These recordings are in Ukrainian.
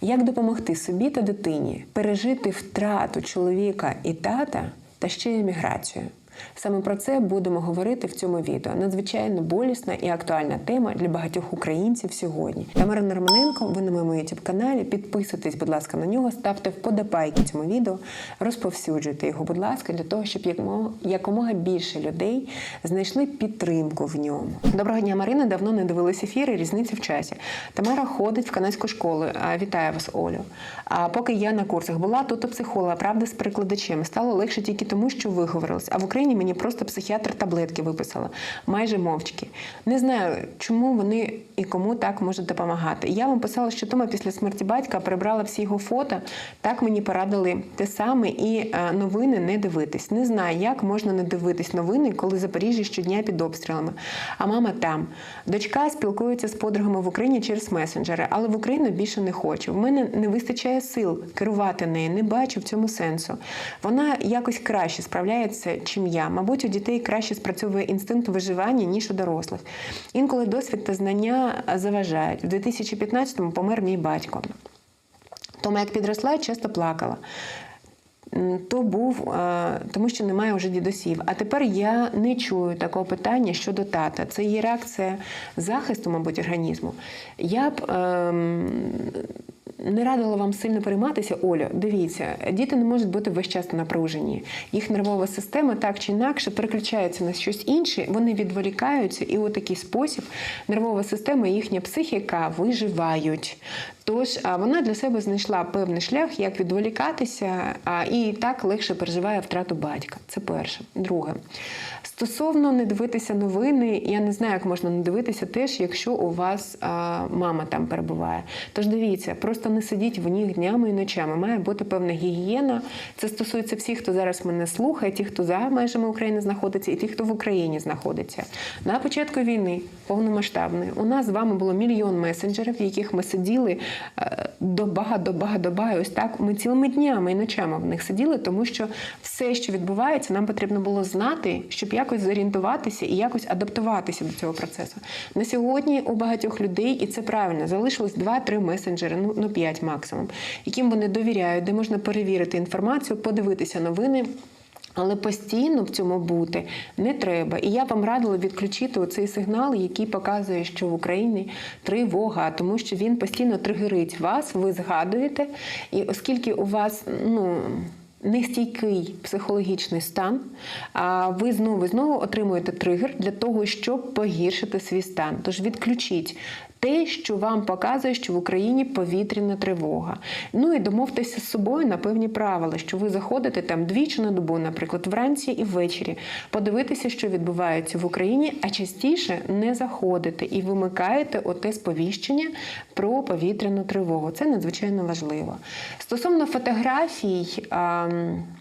Як допомогти собі та дитині пережити втрату чоловіка і тата та ще й еміграцію? Саме про це будемо говорити в цьому відео. Надзвичайно болісна і актуальна тема для багатьох українців сьогодні. Тамара Норманенко, ви на моєму youtube каналі. Підписуйтесь, будь ласка, на нього, ставте вподобайки цьому відео, розповсюджуйте його, будь ласка, для того, щоб якомога, більше людей знайшли підтримку в ньому. Доброго дня, Марина. Давно не дивились ефіри, різниці в часі. Тамара ходить в канадську школу. Вітаю вас, Олю. А поки я на курсах була, тут у психолога, правда, з перекладачем. Стало легше тільки тому, що виговорилась. А в Україні мені просто психіатр таблетки виписала, майже мовчки. Не знаю, чому вони і кому так можуть допомагати. Я вам писала, що Тома після смерті батька прибрала всі його фото. Так мені порадили те саме і е, новини не дивитись. Не знаю, як можна не дивитись новини, коли Запоріжжя щодня під обстрілами. А мама там. Дочка спілкується з подругами в Україні через месенджери, але в Україну більше не хочу. В мене не вистачає сил керувати нею, не бачу в цьому сенсу. Вона якось краще справляється, чим я. Мабуть, у дітей краще спрацьовує інстинкт виживання, ніж у дорослих. Інколи досвід та знання заважають. У 2015-му помер мій батько. Тому як підросла, часто плакала. То був, е, тому що немає вже дідусів. А тепер я не чую такого питання щодо тата. Це є реакція захисту, мабуть, організму. Я б ем, не радила вам сильно перейматися, Олю. Дивіться, діти не можуть бути весь час напружені. Їх нервова система так чи інакше переключається на щось інше, вони відволікаються, і у такий спосіб нервова система і їхня психіка виживають. Тож вона для себе знайшла певний шлях, як відволікатися, і так легше переживає втрату батька. Це перше. Друге. Стосовно не дивитися новини, я не знаю, як можна не дивитися теж, якщо у вас мама там перебуває. Тож дивіться, просто не сидіть в них днями і ночами. Має бути певна гігієна. Це стосується всіх, хто зараз мене слухає, ті, хто за межами України знаходиться, і ті, хто в Україні знаходиться. На початку війни повномасштабної у нас з вами було мільйон месенджерів, в яких ми сиділи е, доба, доба, доба. І ось так ми цілими днями і ночами в них сиділи, тому що все, що відбувається, нам потрібно було знати, щоб якось зорієнтуватися і якось адаптуватися до цього процесу. На сьогодні у багатьох людей, і це правильно, залишилось 2-3 месенджери, ну, ну 5 максимум, яким вони довіряють, де можна перевірити інформацію, подивитися новини. Але постійно в цьому бути не треба. І я вам радила відключити оцей сигнал, який показує, що в Україні тривога, тому що він постійно тригерить вас, ви згадуєте. І оскільки у вас, ну. Нестійкий психологічний стан, ви знову і знову отримуєте тригер для того, щоб погіршити свій стан. Тож відключіть те, що вам показує, що в Україні повітряна тривога. Ну і домовтеся з собою на певні правила, що ви заходите там двічі на добу, наприклад, вранці і ввечері, подивитися, що відбувається в Україні, а частіше не заходите і вимикаєте оте сповіщення про повітряну тривогу. Це надзвичайно важливо. Стосовно фотографій. um,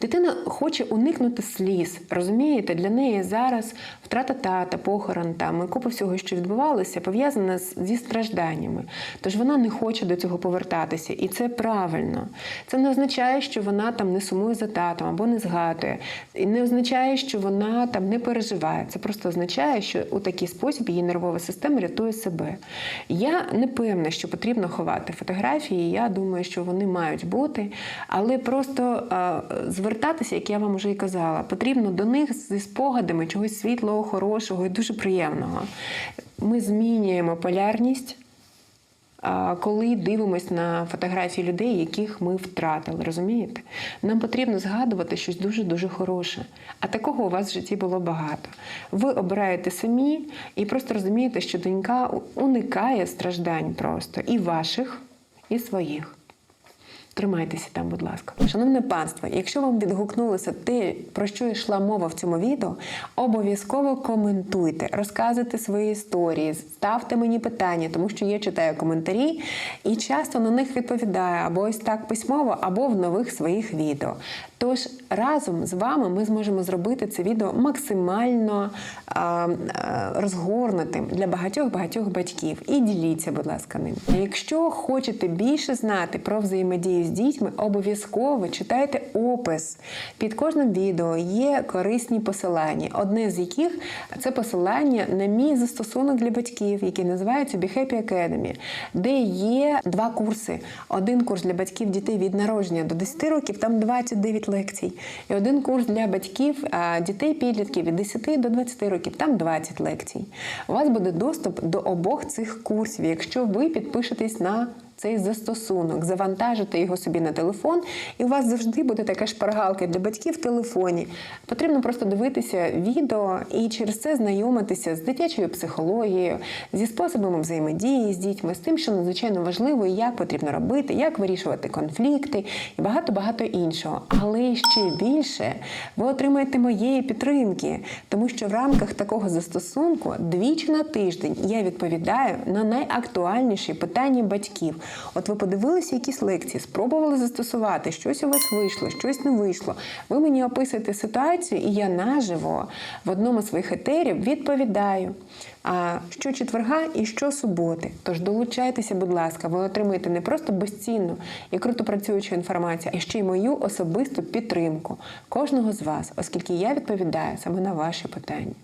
Дитина хоче уникнути сліз, розумієте? Для неї зараз втрата тата, похорон там і купа всього, що відбувалося, пов'язана зі стражданнями. Тож вона не хоче до цього повертатися, і це правильно. Це не означає, що вона там не сумує за татом або не згадує. І не означає, що вона там не переживає. Це просто означає, що у такий спосіб її нервова система рятує себе. Я не певна, що потрібно ховати фотографії. Я думаю, що вони мають бути, але просто а, звертатися, як я вам вже і казала, потрібно до них зі спогадами чогось світлого, хорошого і дуже приємного. Ми змінюємо полярність. Коли дивимось на фотографії людей, яких ми втратили, розумієте? Нам потрібно згадувати щось дуже дуже хороше. А такого у вас в житті було багато. Ви обираєте самі і просто розумієте, що донька уникає страждань просто і ваших, і своїх. Тримайтеся там, будь ласка. Шановне панство, якщо вам відгукнулося те, про що йшла мова в цьому відео, обов'язково коментуйте, розказуйте свої історії, ставте мені питання, тому що я читаю коментарі і часто на них відповідаю або ось так письмово, або в нових своїх відео. Тож разом з вами ми зможемо зробити це відео максимально а, а, розгорнутим для багатьох багатьох батьків. І діліться, будь ласка, ним. Якщо хочете більше знати про взаємодію з дітьми, обов'язково читайте опис. Під кожним відео є корисні посилання, одне з яких це посилання на мій застосунок для батьків, який називається Be Happy Academy, де є два курси. Один курс для батьків дітей від народження до 10 років, там 29 лекцій. І один курс для батьків дітей підлітків від 10 до 20 років, там 20 лекцій. У вас буде доступ до обох цих курсів, якщо ви підпишетесь на цей застосунок, завантажите його собі на телефон, і у вас завжди буде така шпаргалка для батьків в телефоні. Потрібно просто дивитися відео і через це знайомитися з дитячою психологією, зі способами взаємодії з дітьми, з тим, що надзвичайно важливо, і як потрібно робити, як вирішувати конфлікти і багато-багато іншого. Але ще більше ви отримаєте моєї підтримки, тому що в рамках такого застосунку двічі на тиждень я відповідаю на найактуальніші питання батьків. От ви подивилися якісь лекції, спробували застосувати, щось у вас вийшло, щось не вийшло. Ви мені описуєте ситуацію, і я наживо в одному з своїх етерів відповідаю. А що четверга і що суботи. Тож долучайтеся, будь ласка, ви отримаєте не просто безцінну і круто працюючу інформацію, а ще й мою особисту підтримку кожного з вас, оскільки я відповідаю саме на ваші питання.